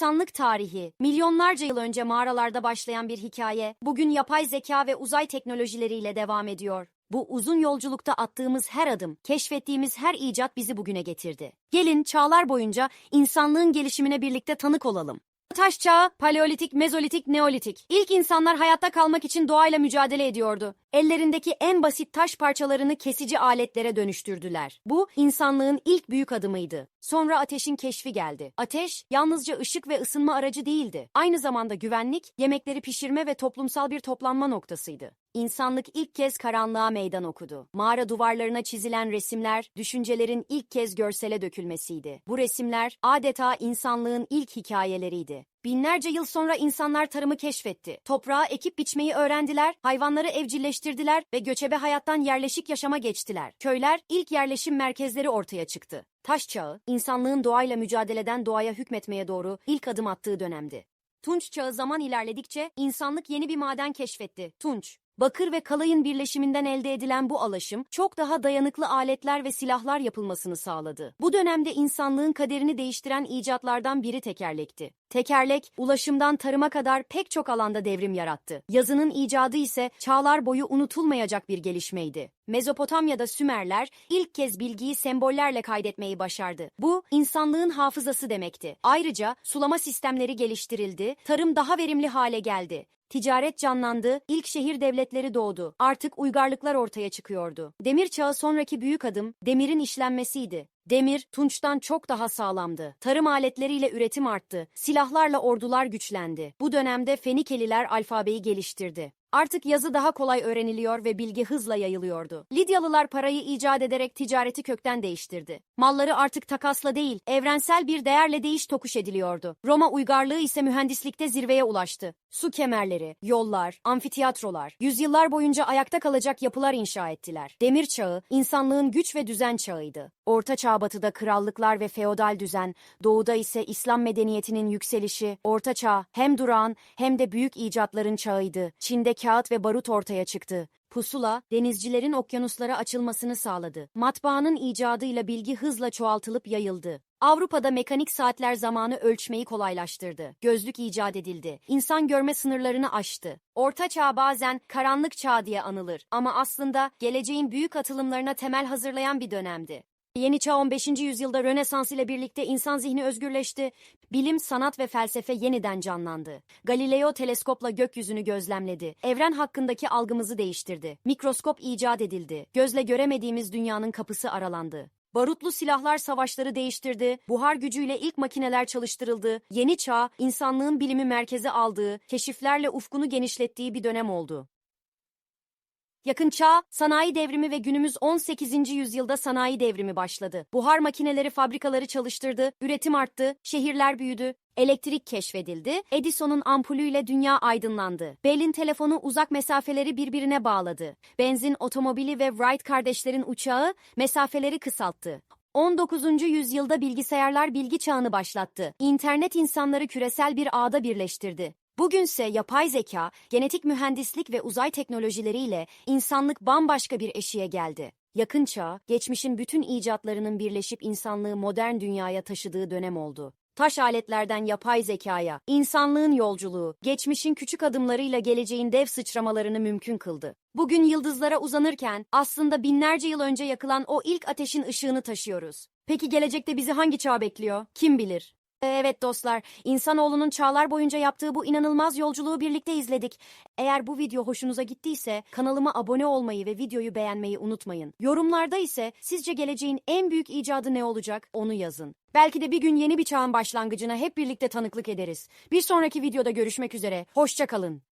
İnsanlık tarihi, milyonlarca yıl önce mağaralarda başlayan bir hikaye, bugün yapay zeka ve uzay teknolojileriyle devam ediyor. Bu uzun yolculukta attığımız her adım, keşfettiğimiz her icat bizi bugüne getirdi. Gelin çağlar boyunca insanlığın gelişimine birlikte tanık olalım. Taş çağı, paleolitik, mezolitik, neolitik. İlk insanlar hayatta kalmak için doğayla mücadele ediyordu. Ellerindeki en basit taş parçalarını kesici aletlere dönüştürdüler. Bu insanlığın ilk büyük adımıydı. Sonra ateşin keşfi geldi. Ateş yalnızca ışık ve ısınma aracı değildi. Aynı zamanda güvenlik, yemekleri pişirme ve toplumsal bir toplanma noktasıydı. İnsanlık ilk kez karanlığa meydan okudu. Mağara duvarlarına çizilen resimler, düşüncelerin ilk kez görsele dökülmesiydi. Bu resimler adeta insanlığın ilk hikayeleriydi. Binlerce yıl sonra insanlar tarımı keşfetti. Toprağa ekip biçmeyi öğrendiler, hayvanları evcilleştirdiler ve göçebe hayattan yerleşik yaşama geçtiler. Köyler ilk yerleşim merkezleri ortaya çıktı. Taş çağı, insanlığın doğayla mücadeleden doğaya hükmetmeye doğru ilk adım attığı dönemdi. Tunç çağı zaman ilerledikçe insanlık yeni bir maden keşfetti. Tunç. Bakır ve kalayın birleşiminden elde edilen bu alaşım çok daha dayanıklı aletler ve silahlar yapılmasını sağladı. Bu dönemde insanlığın kaderini değiştiren icatlardan biri tekerlekti. Tekerlek, ulaşımdan tarıma kadar pek çok alanda devrim yarattı. Yazının icadı ise çağlar boyu unutulmayacak bir gelişmeydi. Mezopotamya'da Sümerler ilk kez bilgiyi sembollerle kaydetmeyi başardı. Bu, insanlığın hafızası demekti. Ayrıca sulama sistemleri geliştirildi, tarım daha verimli hale geldi. Ticaret canlandı, ilk şehir devletleri doğdu. Artık uygarlıklar ortaya çıkıyordu. Demir çağı sonraki büyük adım demirin işlenmesiydi. Demir, tunçtan çok daha sağlamdı. Tarım aletleriyle üretim arttı. Silahlarla ordular güçlendi. Bu dönemde Fenikeliler alfabeyi geliştirdi. Artık yazı daha kolay öğreniliyor ve bilgi hızla yayılıyordu. Lidyalılar parayı icat ederek ticareti kökten değiştirdi. Malları artık takasla değil, evrensel bir değerle değiş tokuş ediliyordu. Roma uygarlığı ise mühendislikte zirveye ulaştı. Su kemerleri, yollar, amfitiyatrolar, yüzyıllar boyunca ayakta kalacak yapılar inşa ettiler. Demir çağı, insanlığın güç ve düzen çağıydı. Orta Çağ batıda krallıklar ve feodal düzen, doğuda ise İslam medeniyetinin yükselişi, Orta Çağ hem durağan hem de büyük icatların çağıydı. Çin'de kağıt ve barut ortaya çıktı. Pusula, denizcilerin okyanuslara açılmasını sağladı. Matbaanın icadıyla bilgi hızla çoğaltılıp yayıldı. Avrupa'da mekanik saatler zamanı ölçmeyi kolaylaştırdı. Gözlük icat edildi. İnsan görme sınırlarını aştı. Orta çağ bazen karanlık çağ diye anılır ama aslında geleceğin büyük atılımlarına temel hazırlayan bir dönemdi. Yeni çağ 15. yüzyılda Rönesans ile birlikte insan zihni özgürleşti. Bilim, sanat ve felsefe yeniden canlandı. Galileo teleskopla gökyüzünü gözlemledi. Evren hakkındaki algımızı değiştirdi. Mikroskop icat edildi. Gözle göremediğimiz dünyanın kapısı aralandı. Barutlu silahlar savaşları değiştirdi, buhar gücüyle ilk makineler çalıştırıldı, yeni çağ, insanlığın bilimi merkeze aldığı, keşiflerle ufkunu genişlettiği bir dönem oldu. Yakın çağ, sanayi devrimi ve günümüz 18. yüzyılda sanayi devrimi başladı. Buhar makineleri fabrikaları çalıştırdı, üretim arttı, şehirler büyüdü, elektrik keşfedildi, Edison'un ampulüyle dünya aydınlandı. Bell'in telefonu uzak mesafeleri birbirine bağladı. Benzin otomobili ve Wright kardeşlerin uçağı mesafeleri kısalttı. 19. yüzyılda bilgisayarlar bilgi çağını başlattı. İnternet insanları küresel bir ağda birleştirdi. Bugünse yapay zeka, genetik mühendislik ve uzay teknolojileriyle insanlık bambaşka bir eşiğe geldi. Yakın çağ, geçmişin bütün icatlarının birleşip insanlığı modern dünyaya taşıdığı dönem oldu. Taş aletlerden yapay zekaya, insanlığın yolculuğu, geçmişin küçük adımlarıyla geleceğin dev sıçramalarını mümkün kıldı. Bugün yıldızlara uzanırken aslında binlerce yıl önce yakılan o ilk ateşin ışığını taşıyoruz. Peki gelecekte bizi hangi çağ bekliyor? Kim bilir? Evet dostlar, insanoğlunun çağlar boyunca yaptığı bu inanılmaz yolculuğu birlikte izledik. Eğer bu video hoşunuza gittiyse kanalıma abone olmayı ve videoyu beğenmeyi unutmayın. Yorumlarda ise sizce geleceğin en büyük icadı ne olacak onu yazın. Belki de bir gün yeni bir çağın başlangıcına hep birlikte tanıklık ederiz. Bir sonraki videoda görüşmek üzere, hoşça kalın.